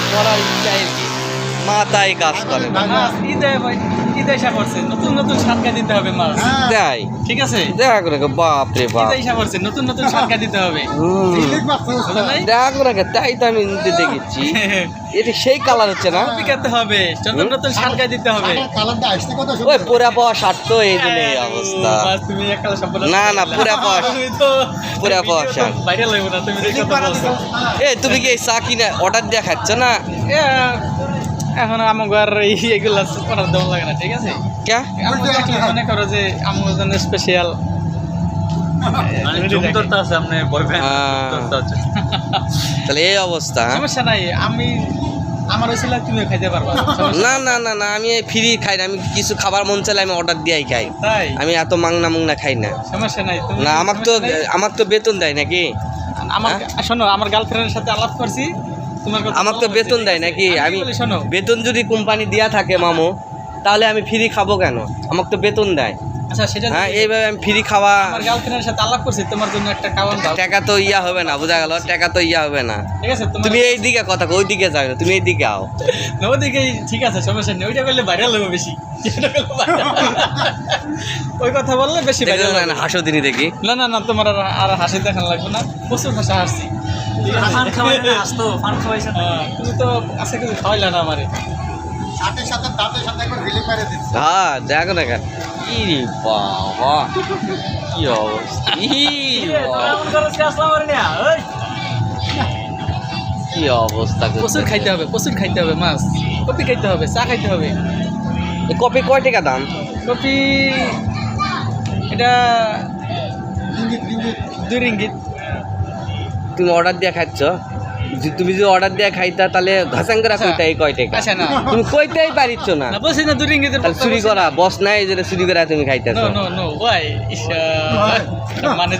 ভাব ধরার ইচ্ছা আর কি মাথায় কাজ করে। নতুন নতুন সাতকা দিতে হবে মাছ। ঠিক আছে? দেখা করে বাপ রে বাপ। ঈদে এসে পড়ছে নতুন নতুন সাতকা দিতে হবে? দেখা তাই তো আমি দেখেছি এটা সেই কালার হচ্ছে না? কপি হবে নতুন নতুন সাতকা দিতে হবে। ওই পুরা পাওয়া শার্ট তো এই জন্য অবস্থা। তুমি না, না, পুরা পাওয়া- তুমি পাওয়া। বাইরে না এ তুমি কি এই চা কিনে অর্ডার দিয়ে খাচ্ছ না? এখন এই এগুলা করার দম লাগে না ঠিক আছে? মনে করো যে আমার জন্য স্পেশাল তাহলে এই অবস্থা হ্যাঁ? সমস্যা নাই আমি আমার খাইতে পারবা সমস্যা- না না না না আমি ফ্রি খাই না আমি কিছু খাবার মন চাইলে আমি অর্ডার দিয়েই খাই। আমি এত মাংনা মুংনা খাই না। সমস্যা নাই না আমার তো আমার তো বেতন দেয় নাকি? আমার শোনো আমার গার্লফ্রেন্ডের সাথে আলাপ করছি। আমার তো বেতন দেয় নাকি? আমি শোনো। বেতন যদি কোম্পানি দেয়া থাকে মামু তাহলে আমি ফ্রি খাব কেন? আমাকে তো বেতন দেয়। আচ্ছা সেটা হ্যাঁ এইভাবে আমি ফ্রি খাওয়া আমার গার্লফ্রেন্ডের সাথে আলাপ করছি তোমার জন্য একটা খাওয়ান টাকা তো ইয়া হবে না বোঝা গেল টাকা তো ইয়া হবে না। ঠিক আছে তোমার তুমি এই দিকে কথা ওই দিকে না তুমি এই দিকে আও। ঠিক আছে সমস্যা নেই ওইটা করলে ভাইরাল হবে বেশি। ওই কথা বললে বেশি ভাইরাল না, না, হাসো দিনই দেখি। না না না তোমার আর আর হাসি দেখানো লাগবে না। প্রচুর হাসা হাসছি হ্যাঁ, তুমি তো আজকে কিছু খাওয়াইলে না আমারে। হ্যাঁ দেখো না কেন। কি রে বাবা। কি অবস্থা ই কি অবস্থা। প্রচুর খাইতে হবে প্রচুর খাইতে হবে মাছ। কপি খাইতে হবে চা খাইতে হবে। এই কপি কয় টাকা দাম? কপি এটা দুই রিঙ্গিত। তুমি অর্ডার দিয়ে খাচ্ছ তুমি যদি অর্ডার দিয়ে খাইতা তাহলে ঘাসাং করে আচ্ছা। কইতা এই কয় টাকা? আচ্ছা তুমি কইতেই পারিচ্ছ না। না বলছি না রিঙ্গিতের তাহলে চুরি করা বস নাই যেটা চুরি করে তুমি খাইতেছ। নো নো নো ওয়াই মানে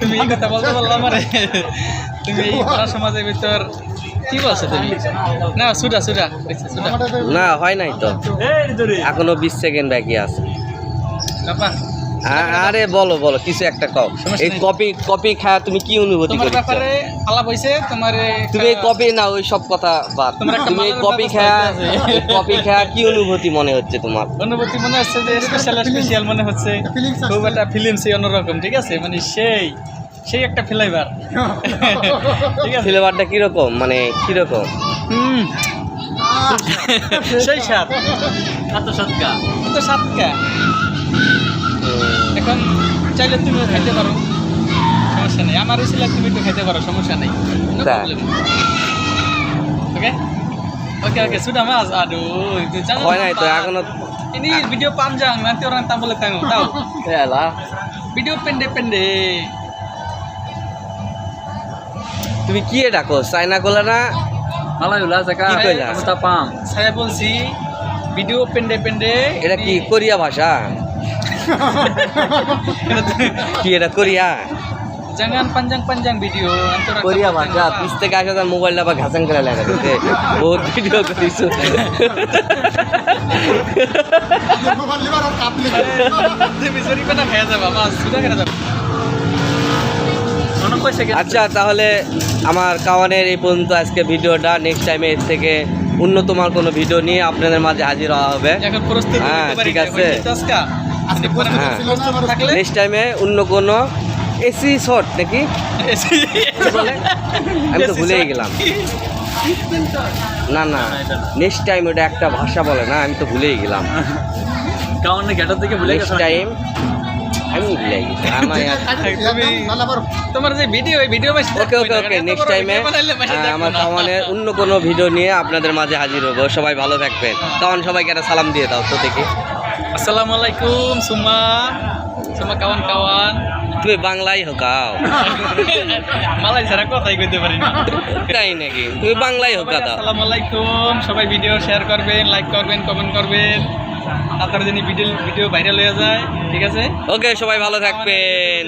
তুমি এই কথা বলতে বললাম মানে তুমি এই সমাজের ভিতর কি বলছো তুমি? না সুডা সুডা দেখছি, না হয় নাই তো। এখনও বিশ সেকেন্ড বাকি আছে। আরে বলো বলো কিছু একটা কও। এই কপি কপি খায় তুমি কি অনুভূতি তোমার করছ ব্যাপারে আলাপ হয়েছে তোমার তুমি এই কপি না ওই সব কথা বাদ। তোমার তুমি এই কপি খায়া কপি খায়া কি অনুভূতি মনে হচ্ছে তোমার? অনুভূতি মনে হচ্ছে যে স্পেশাল স্পেশাল মনে হচ্ছে। খুব একটা ফিলিম সেই অন্যরকম ঠিক আছে? মানে সেই সেই একটা ফ্লেভার ঠিক আছে? ফ্লেভারটা কীরকম? মানে কীরকম? হুম। সেই স্বাদ। এত সাতকা এত সাতকা এখন চাইলে তুমিও খাইতে পারো সমস্যা নেই আমার ছিল তুমি একটু খাইতে পারো সমস্যা নেই? ওকে sudah mas aduh itu jangan হয় নাই তো. এখনও ini video panjang nanti orang tak boleh tengok tahu এলা video pendek-pendek তুমি কি ডাকো চাইনা কলা না malah ulah Ki কইলা? kamu tak paham saya polisi video pendek-pendek এটা কি কোরিয়া ভাষা কি এটা কোরিয়া? jangan panjang-panjang video থেকে আসে ঘাসাং করে দিতে বহুত ভিডিও করিছো। আচ্ছা তাহলে আমার কাওয়ানের এই পর্যন্ত আজকে ভিডিওটা। নেক্সট টাইমে এর থেকে উন্নতমার কোনো ভিডিও নিয়ে আপনাদের মাঝে হাজির হওয়া হবে। হ্যাঁ, ঠিক আছে। মানে হ্যাঁ। নেক্সট টাইমে অন্য কোনো এসি শট নাকি? বলে? আমি তো ভুলেই গেলাম। না না নেক্সট টাইম ওটা একটা ভাষা বলে না আমি তো ভুলেই গেলাম। কারণ গেটার থেকে ভুলে নেক্সট টাইম আমি ভুলে গেছি। আমার তোমার যে ভিডিও ওই ভিডিও ওকে ওকে ওকে নেক্সট টাইমে আমার অন্য কোনো ভিডিও নিয়ে আপনাদের মাঝে হাজির হব। সবাই ভালো থাকবেন। কাওয়ান সবাইকে একটা সালাম দিয়ে দাও তো দেখি। Assalamualaikum semua semua kawan-kawan তুই বাংলাই হোকাও মালাই ছাড়া কথাই কইতে পারি না। তাই নাকি? তুমি বাংলাই হোকা দাও আসসালামাইকুম সবাই ভিডিও শেয়ার করবেন লাইক করবেন কমেন্ট করবেন। আপনার যদি ভিডিও ভিডিও ভাইরাল হয়ে যায় ঠিক আছে? ওকে সবাই ভালো থাকবেন।